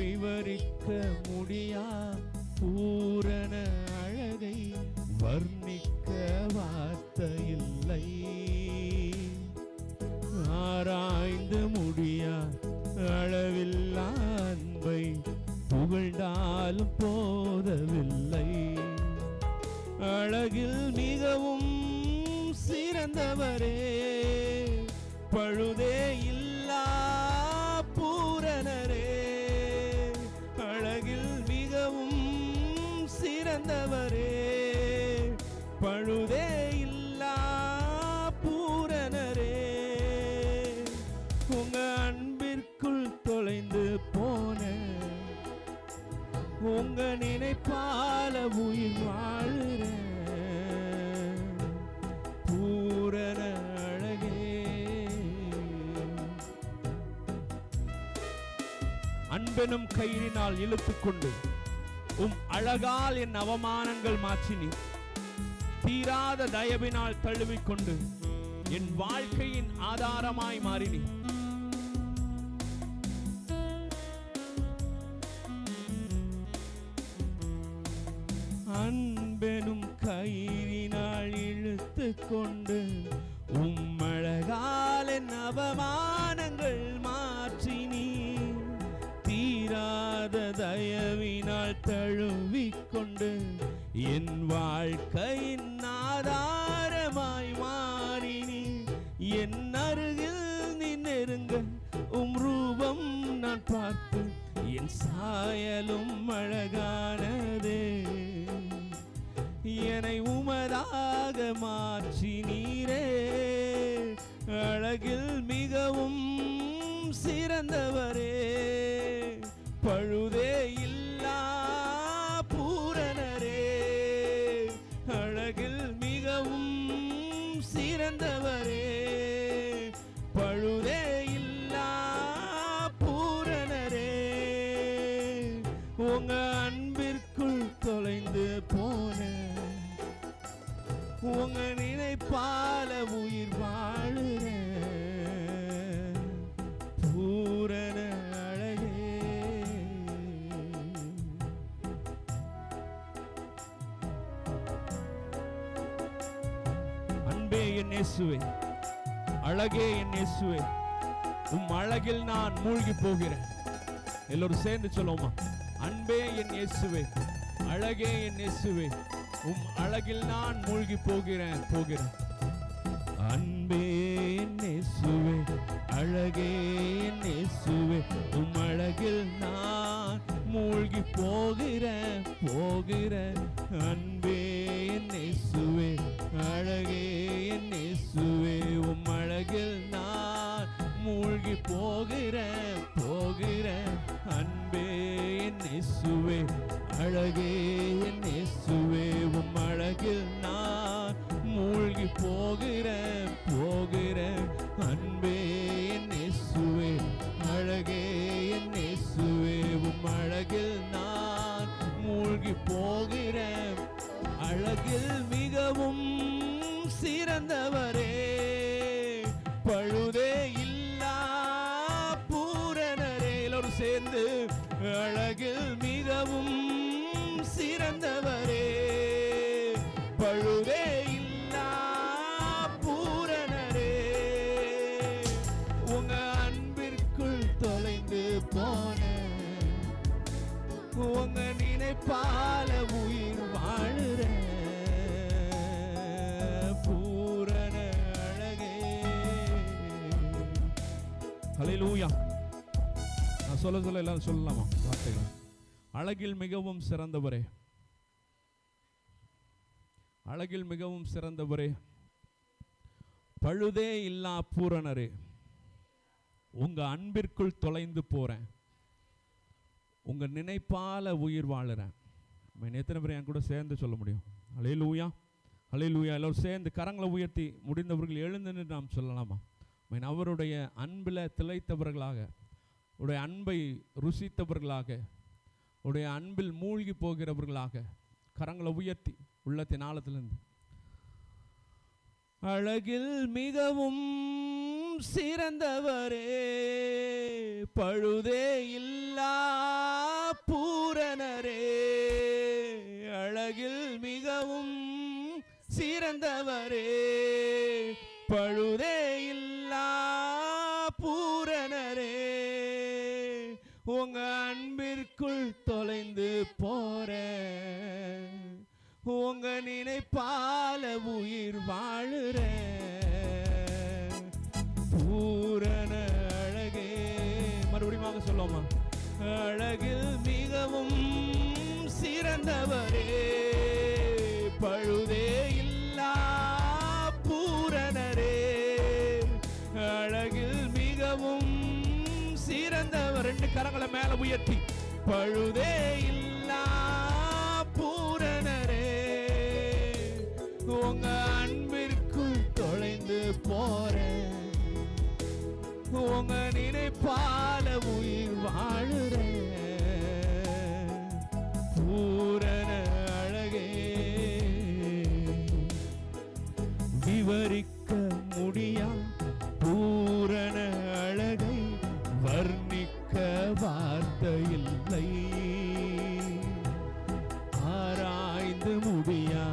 விவரிக்க முடியா? பூரண அழகை வர்ணிக்க வார்த்தையில்லை ஆராய்ந்து முடியா? அளவில்லா அன்பை புகழ்ந்தாலும் போதவில்லை. பால உயிர் வாழுறேன் பூரண அழகே. அன்பெனும் கயிறினால் இழுத்துக்கொண்டு உம் அழகால் என் அவமானங்கள் மாற்றினி. தீராத தயவினால் தழுவிக்கொண்டு என் வாழ்க்கையின் ஆதாரமாய் மாறினி. அன்பெனும் கயிறினால் இழுத்து கொண்டு உம்மழகாலின் அவமானங்கள் மாற்றினீ தீராத தயவினால் தழுவிக்கொண்டு என் வாழ்க்கையின் ஆதாரமாய் மாறினி என் அருகில் நீ நெருங்க உம் ரூபம் நான் பார்த்து என் சாயலும் அழகானதே. உமதாக மாற்றி நீரே. அழகில் மிகவும் சிறந்த என் இயேசுவே. அழகே என் இயேசுவே. உம் அழகில் நான் மூழ்கி போகிறேன். எல்லோரும் சேர்ந்து சொல்லுவோமா? அன்பே என் இயேசுவே. அழகே என் இயேசுவே. உம் அழகில் நான் மூழ்கி போகிறேன் போகிறேன். அன்பே என் இயேசுவே. அழகே என் இயேசுவே. உம் அழகில் நான் மூழ்கி போகிறேன் போகிறேன். அன்பே என் இயேசுவே. அழகே என் ஹalleluya. நான் சொல்ல சொல்ல எல்லாரும் சொல்லலாமா? வார்த்தைகள். அழகில் மிகவும் சிறந்தவரே. அழகில் மிகவும் சிறந்தவரே. பழுதே இல்லா பூரணரே. உங்க அன்பிற்குள் தொலைந்து போறேன். உங்க நினைப்பால உயிர் வாழுறேன். எத்தனை பேர் என் கூட சேர்ந்து சொல்ல முடியும்? அலே லூயா எல்லோரும் சேர்ந்து கரங்களை உயர்த்தி முடிந்தவர்கள் எழுந்து நாம் சொல்லலாமா? மீன் அவருடைய அன்பில் திளைத்தவர்களாக உடைய அன்பை ருசித்தவர்களாக உடைய அன்பில் மூழ்கி போகிறவர்களாக கரங்களை உயர்த்தி உள்ளத்தின் ஆழத்திலிருந்து. அழகில் மிகவும் சிறந்தவரே பழுதே இல்லா பூரணரே. அழகில் மிகவும் சிறந்தவரே பழுதே உயிர் வாழுறேன் பூரண அழகே. மறுபடியும் வாங்க சொல்லுவோமா? அழகில் மிகவும் சிறந்தவரே. பழுதே இல்லா பூரணரே. அழகில் மிகவும் சிறந்தவர். ரெண்டு கரங்களை மேல உயர்த்தி. பழுதே இல்லை உங்க நினைப்பால உயிர் வாழுறேன் பூரண அழகே. விவரிக்க முடியா பூரண அழகை வர்ணிக்க வார்த்தையில்லை. ஆராய்ந்து முடியா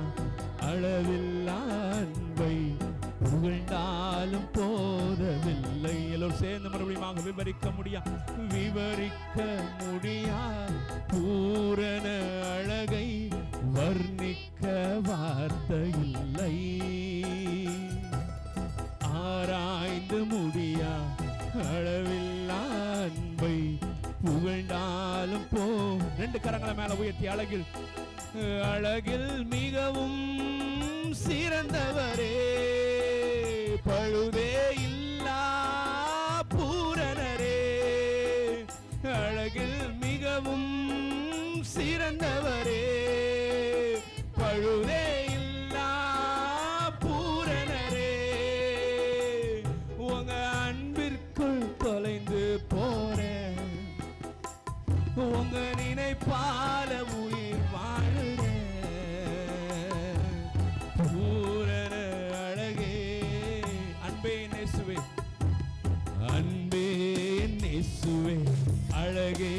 அளவில்லா அன்பை புகழ்ந்தாலும் போதவில்லை எல்லோரும் சேர்ந்து மறுபடியும் விவரிக்க முடியா விவரிக்க முடியா? பூரண அழகை வர்ணிக்க வார்த்தை இல்லை. ஆராய்ந்து முடியா? அளவில்லா அன்பை புகழ்ந்தாலும் போ. ரெண்டு கரங்களை மேல உயர்த்தி அழகில். அழகில் மிகவும் சிறந்தவரே. பழுதே உங்க நினைப்பால உயிர் வாழுறேன் பூரண அழகே. அன்பே நெசுவே அன்பே நெசுவே அழகே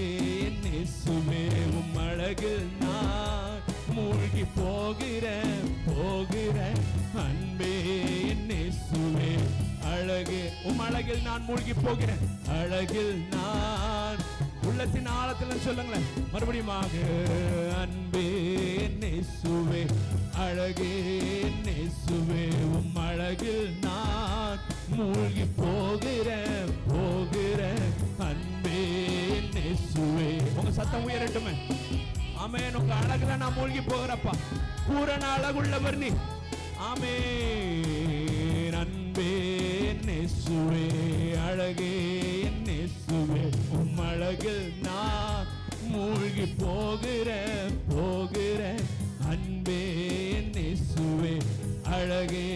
நெசுவே உம் அழகில் நான் மூழ்கி போகிறேன் போகிறேன் அன்பே நெசுவே அழகு. உம் அழகில் நான் மூழ்கி போகிறேன். அழகில் நான் உள்ளத்தின் ஆழத்தில் சொல்லுங்களேன். மறுபடியும் அன்பே நேசுவே அழகே நேசுவே உம் அழகில் நான் மூழ்கி போகிற போகிற அன்பே நேசுவே. உங்க சத்தம் உயரட்டுமே. ஆமென். உங்க அழகுல நான் மூழ்கி போகிறப்பா. பூரண அழகுள்ளவர் நீ. ஆமே அன்பே நேசுவே அழகே உம் நான் மூழ்கி போகிறேன் போகிறேன் அன்பே நெசுவே அழகே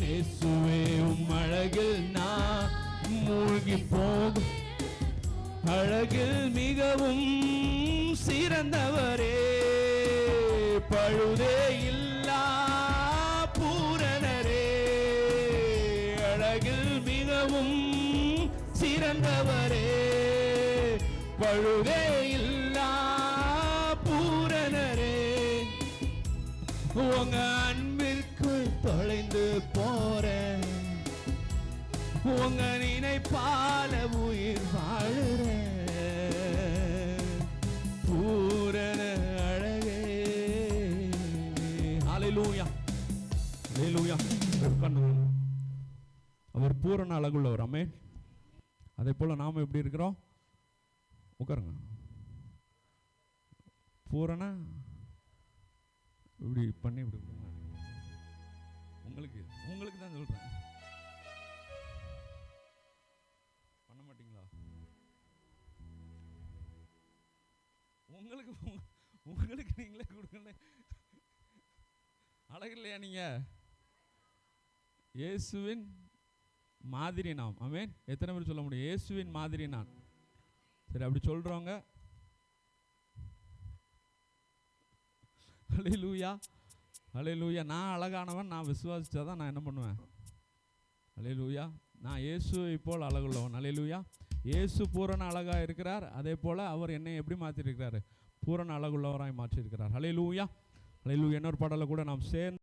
நெசுவே உம் அழகில் நான் மூழ்கி போக அழகில் மிகவும் சிறந்தவரே பழுதே இல்லா பூரணரே. உங்க அன்பிற்குள் தொலைந்து போறேன். உங்க நினைப்பால உயிர் வாழுறேன். பூரண அழகே. அலையிலூயா ஹalleluya அவர் பூரண அழகுள்ளவர். ஆமென் அதே போல நாம எப்படி இருக்கிறோம்? உட்காருங்க. போறனா இப்படி பண்ணி இப்படி உங்களுக்கு உங்களுக்கு தான் சொல்றேன். பண்ண மாட்டீங்களா? உங்களுக்கு உங்களுக்கு நீங்களே கொடுக்கணும் அழகு இல்லையா நீங்க? இயேசுவின் மாதிரி நாம். அமேன் எத்தனை பேர் சொல்ல முடியும்? இயேசுவின் மாதிரி நான். சரி அப்படி சொல்றவங்க. அலே லூயா நான் அழகானவன் நான் விசுவாசிச்சாதான் நான் என்ன பண்ணுவேன்? ஹalleluya. நான் இயேசு போல் அழகுள்ளவன். ஹalleluya. இயேசு பூரண அழகா இருக்கிறார். அதே போல அவர் என்னை எப்படி மாற்றிருக்கிறாரு பூரண அழகுள்ளவராய் மாற்றியிருக்கிறார். ஹalleluya. ஹalleluya. இன்னொரு பாடலை கூட நாம் சேர்ந்து